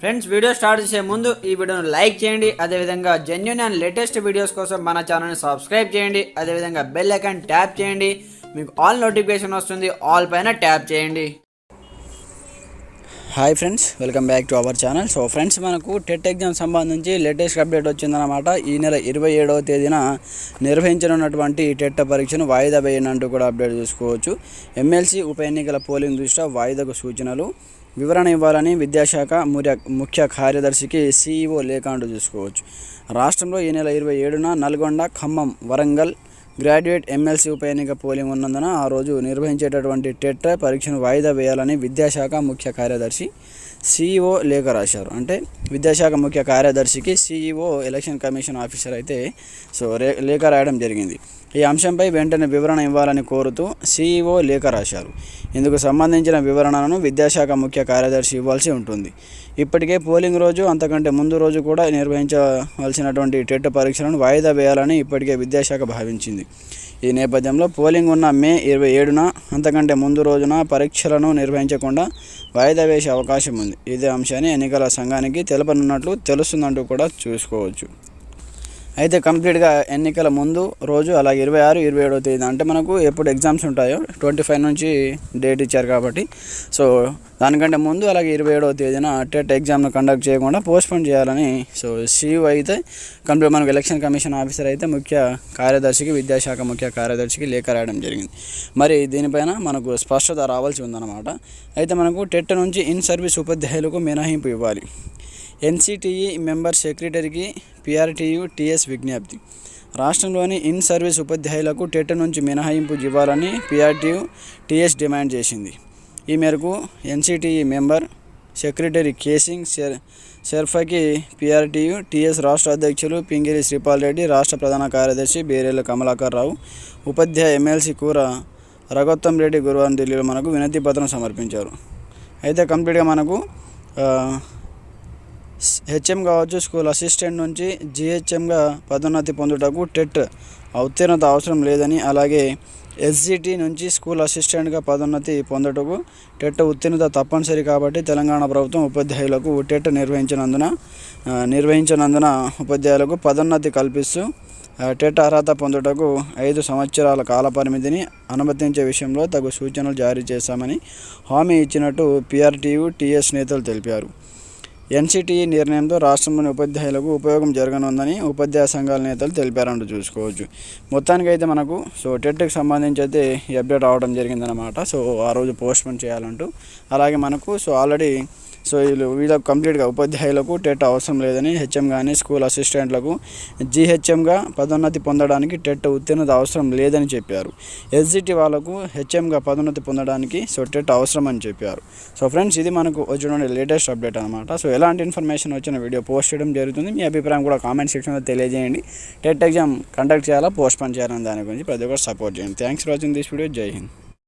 Friends video start చేసే ముందు ఈ వీడియోను లైక్ చేయండి. అదేవిధంగా జెన్యున్ అండ్ లేటెస్ట్ వీడియోస్ కోసం మన ఛానల్ని సబ్స్క్రైబ్ చేయండి. అదేవిధంగా బెల్ ఐకాన్ ట్యాప్ చేయండి. మీకు ఆల్ నోటిఫికేషన్ వస్తుంది. ఆల్ పైన ట్యాప్ చేయండి. Hi friends welcome back to our channel so friends మనకు టెట్ ఎగ్జామ్ సంబంధించి లేటెస్ట్ అప్డేట్ వచ్చిందనమాట ఈ నెల ఇరవై ఏడవ తేదీన నిర్వహించనున్నటువంటి టెట్ పరీక్షను వాయిదా వేయనంటూ కూడా అప్డేట్ చూసుకోవచ్చు. ఎమ్మెల్సీ ఉప ఎన్నికల పోలింగ్ దృష్ట్యా వాయిదాకు సూచనలు. వివరణ ఇవ్వాలని విద్యాశాఖ ముఖ్య ముఖ్య కార్యదర్శికి సీఈఓ లేఖ చూసుకోవచ్చు. రాష్ట్రంలో ఈ నెల ఇరవై ఏడున నల్గొండ ఖమ్మం వరంగల్ గ్రాడ్యుయేట్ ఎమ్మెల్సీ ఉప ఎన్నిక పోలింగ్ ఉన్నందున ఆ రోజు నిర్వహించేటటువంటి టెట్ పరీక్షను వాయిదా వేయాలని విద్యాశాఖ ముఖ్య కార్యదర్శి సీఈఓ లేఖ రాశారు. అంటే విద్యాశాఖ ముఖ్య కార్యదర్శికి సీఈఓ ఎలక్షన్ కమిషన్ ఆఫీసర్ అయితే సో రే లేఖ రాయడం జరిగింది. ఈ అంశంపై వెంటనే వివరణ ఇవ్వాలని కోరుతూ సీఈఓ లేఖ రాశారు. ఇందుకు సంబంధించిన వివరణను విద్యాశాఖ ముఖ్య కార్యదర్శి ఇవ్వాల్సి ఉంటుంది. ఇప్పటికే పోలింగ్ రోజు అంతకంటే ముందు రోజు కూడా నిర్వహించవలసినటువంటి టెట్ పరీక్షలను వాయిదా వేయాలని ఇప్పటికే విద్యాశాఖ భావించింది. ఈ నేపథ్యంలో పోలింగ్ ఉన్న మే ఇరవై ఏడున అంతకంటే ముందు రోజున పరీక్షలను నిర్వహించకుండా వాయిదా వేసే అవకాశం ఉంది. ఇదే అంశాన్ని ఎన్నికల సంఘానికి తెలపనున్నట్లు తెలుస్తుందంటూ కూడా చూసుకోవచ్చు. అయితే కంప్లీట్గా ఎన్నికల ముందు రోజు అలాగే ఇరవై ఆరు ఇరవై ఏడవ తేదీ అంటే మనకు ఎప్పుడు ఎగ్జామ్స్ ఉంటాయో ట్వంటీ ఫైవ్ నుంచి డేట్ ఇచ్చారు కాబట్టి. సో దానికంటే ముందు అలాగే ఇరవై ఏడవ తేదీన టెట్ ఎగ్జామ్ను కండక్ట్ చేయకుండా పోస్ట్పోన్ చేయాలని సో సీఈఓ అయితే కంప్లీట్ మనకు ఎలక్షన్ కమిషన్ ఆఫీసర్ అయితే ముఖ్య కార్యదర్శికి విద్యాశాఖ ముఖ్య కార్యదర్శికి లేఖ రాయడం జరిగింది. మరి దీనిపైన మనకు స్పష్టత రావాల్సి ఉందన్నమాట. అయితే మనకు టెట్ నుంచి ఇన్ సర్వీస్ ఉపాధ్యాయులకు మినహాయింపు ఇవ్వాలి. ఎన్సిటిఈ మెంబర్ సెక్రటరీకి పిఆర్టీయు టీఎస్ విజ్ఞప్తి. రాష్ట్రంలోని ఇన్ సర్వీస్ ఉపాధ్యాయులకు టెట్ నుంచి మినహాయింపు ఇవ్వాలని పిఆర్టీయు టీఎస్ డిమాండ్ చేసింది. ఈ మేరకు ఎన్సిటిఈ మెంబర్ సెక్రటరీ కేసింగ్ షెర్ షెర్ఫకి పిఆర్టీయు టీఎస్ రాష్ట్ర అధ్యక్షులు పింగిరి శ్రీపాల్ రెడ్డి రాష్ట్ర ప్రధాన కార్యదర్శి బేరేల కమలాకర్ రావు ఉపాధ్యాయ ఎమ్మెల్సీ కూర రఘోత్తం రెడ్డి గురువారం ఢిల్లీలో మనకు వినతి పత్రం సమర్పించారు. అయితే కంప్లీట్గా మనకు హెచ్ఎం కావచ్చు స్కూల్ అసిస్టెంట్ నుంచి జిహెచ్ఎంగా పదోన్నతి పొందుటకు టెట్ ఉత్తీర్ణత అవసరం లేదని అలాగే ఎస్జిటి నుంచి స్కూల్ అసిస్టెంట్గా పదోన్నతి పొందుటకు టెట్ ఉత్తీర్ణత తప్పనిసరి కాబట్టి తెలంగాణ ప్రభుత్వం ఉపాధ్యాయులకు టెట్ నిర్వహించినందున నిర్వహించినందున ఉపాధ్యాయులకు పదోన్నతి కల్పిస్తూ టెట్ అర్హత పొందుటకు ఐదు సంవత్సరాల కాలపరిమితిని అనుమతించే విషయంలో తగు సూచనలు జారీ చేశామని హామీ ఇచ్చినట్టు పిఆర్టీయు టీఎస్ నేతలు తెలిపారు. ఎన్సిటిఈ నిర్ణయంతో రాష్ట్రంలోని ఉపాధ్యాయులకు ఉపయోగం జరగనుందని ఉపాధ్యాయ సంఘాల నేతలు తెలిపారంటూ చూసుకోవచ్చు. మొత్తానికి అయితే మనకు సో టెట్కి సంబంధించి అయితే ఈ అప్డేట్ రావడం జరిగిందనమాట సో ఆ రోజు పోస్ట్పోన్ చేయాలంటూ. అలాగే మనకు సో ఆల్రెడీ సో వీళ్ళు వీళ్ళకు కంప్లీట్గా ఉపాధ్యాయులకు టెట్ అవసరం లేదని హెచ్ఎం కానీ స్కూల్ అసిస్టెంట్లకు జీహెచ్ఎంగా పదోన్నతి పొందడానికి టెట్ ఉత్తీర్ణత అవసరం లేదని చెప్పారు. ఎస్జిటి వాళ్ళకు హెచ్ఎంగా పదోన్నతి పొందడానికి సో టెట్ అవసరం అని చెప్పారు. సో ఫ్రెండ్స్ ఇది మనకు వచ్చినటువంటి లేటెస్ట్ అప్డేట్ అనమాట సో ఎలాంటి ఇన్ఫర్మేషన్ వచ్చిన వీడియో పోస్ట్ చేయడం జరుగుతుంది. మీ అభిప్రాయం కూడా కామెంట్ సెక్షన్లో తెలియజేయండి. టెట్ ఎగ్జామ్ కండక్ట్ చేయాలా పోస్ట్ పోన్ చేయాలని దాని గురించి ప్రతి ఒక్కరు సపోర్ట్ చేయండి. Thanks for watching this video. Jai Hind.